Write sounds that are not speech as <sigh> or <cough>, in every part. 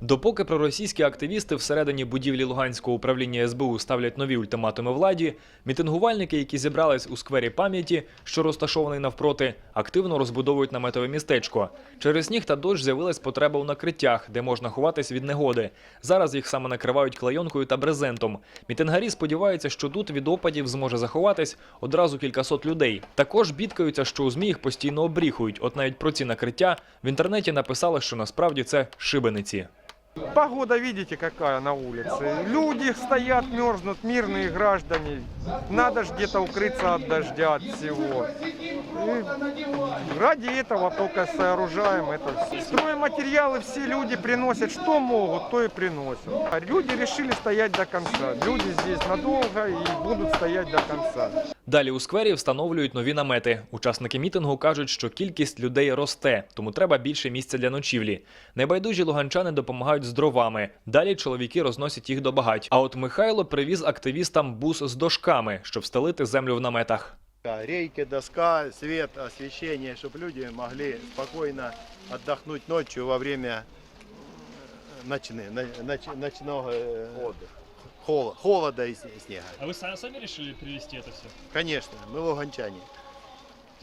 Допоки проросійські активісти всередині будівлі Луганського управління СБУ ставлять нові ультиматуми владі, мітингувальники, які зібрались у сквері пам'яті, що розташований навпроти, активно розбудовують наметове містечко. Через сніг та дощ з'явилась потреба у накриттях, де можна ховатись від негоди. Зараз їх саме накривають клейонкою та брезентом. Мітингарі сподіваються, що тут від опадів зможе заховатись одразу кількасот людей. Також бідкаються, що у ЗМІ їх постійно обріхують. От навіть про ці накриття в інтернеті написали, що насправді це шибениці. Погода, видите, какая на улице. Люди стоят, мерзнут, мирные граждане. Надо ж где-то укрыться от дождя, от всего. И ради этого только сооружаем это. всё. Стройматериалы все люди приносят, что могут, то и приносят. А люди решили стоять до конца. Люди здесь надолго и будут стоять до конца. Далі у сквері встановлюють нові намети. Учасники мітингу кажуть, що кількість людей росте, тому треба більше місця для ночівлі. Небайдужі луганчани допомагають з дровами. Далі чоловіки розносять їх до багать. А от Михайло привіз активістам бус з дошками, щоб встелити землю в наметах. Да, Рейки, доска, свет, освещение, чтобы люди могли спокойно отдохнуть ночью во время э, ночны, на- ноч- ночного э, холо- холода и сне- снега. А вы са- сами решили привезти это все? Конечно, мы луганчане.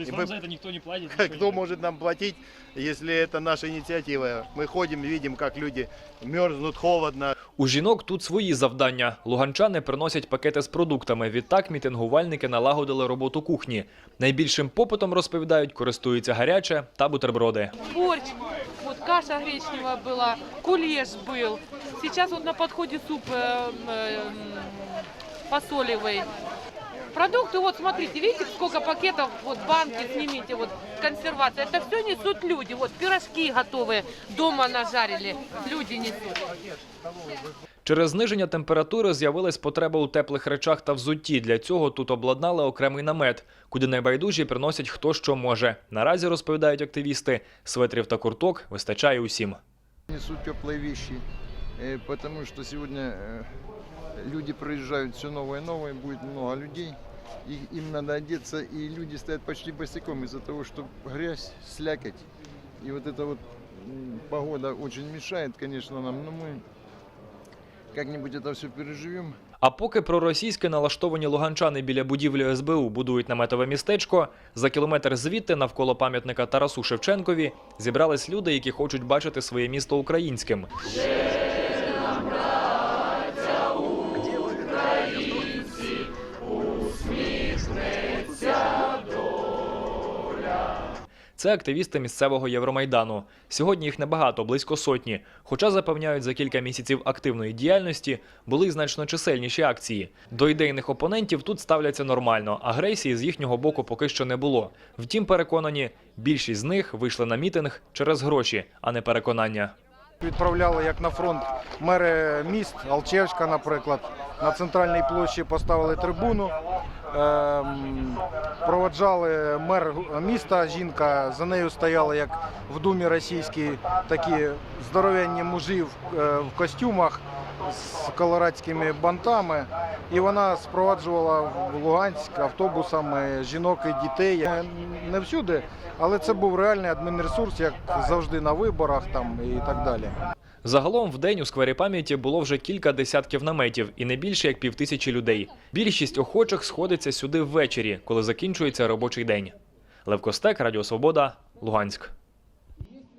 То есть И вам мы- за это никто не платит? ничего <laughs> не Кто дает? может нам платить, если это наша инициатива? Мы ходим, видим, как люди мерзнут, холодно. У жінок тут свої завдання. Луганчани приносять пакети з продуктами. Відтак мітингувальники налагодили роботу кухні. Найбільшим попитом розповідають, користуються гаряче та бутерброди. борщ, вот каша гречневая была, кулеш был. Сейчас вот на подходе суп э, э, м, фасолевый. Продукты, вот смотрите, видите, сколько пакетов, вот банки, снимите, вот консервация. Это все несут люди. Вот пирожки готовые, дома нажарили, люди несут. Через зниження температури з'явилась потреба у теплих речах та взутті. Для цього тут обладнали окремий намет, куди найбайдужі приносять хто що може. Наразі розповідають активісти, светрів та курток вистачає усім. несут теплые вещи, э, потому что сегодня э, люди проезжают все новое и новое, будет много людей, и им надо одеться, и люди стоят почти босиком из-за того, что грязь, слякоть, и вот эта вот м, погода очень мешает, конечно, нам, но мы как-нибудь это все переживем. А поки проросійське налаштовані луганчани біля будівлі СБУ будують наметове містечко, за кілометр звідти навколо пам'ятника Тарасу Шевченкові зібрались люди, які хочуть бачити своє місто українським. Це активісти місцевого Євромайдану. Сьогодні їх небагато, близько сотні. Хоча запевняють, за кілька місяців активної діяльності були значно чисельніші акції. До ідейних опонентів тут ставляться нормально. Агресії з їхнього боку поки що не було. Втім, переконані, більшість з них вийшли на мітинг через гроші, а не переконання. Відправляли як на фронт мери міст, Алчевська, наприклад. На центральній площі поставили трибуну. Ем, проводжали мер міста, жінка, за нею стояли як в думі російській такі здоровенні мужі в, е, костюмах з колорадськими бантами. І вона спроваджувала в Луганськ автобусами жінок і дітей. Е, Не всюди, але це був реальний адмінресурс, як завжди на виборах там і так далі. Загалом в день у сквері пам'яті було вже кілька десятків наметів і не більше як півтисячі людей. Більшість охочих сходиться сюди ввечері, коли закінчується робочий день. Левкостек Радіо Свобода, Луганськ.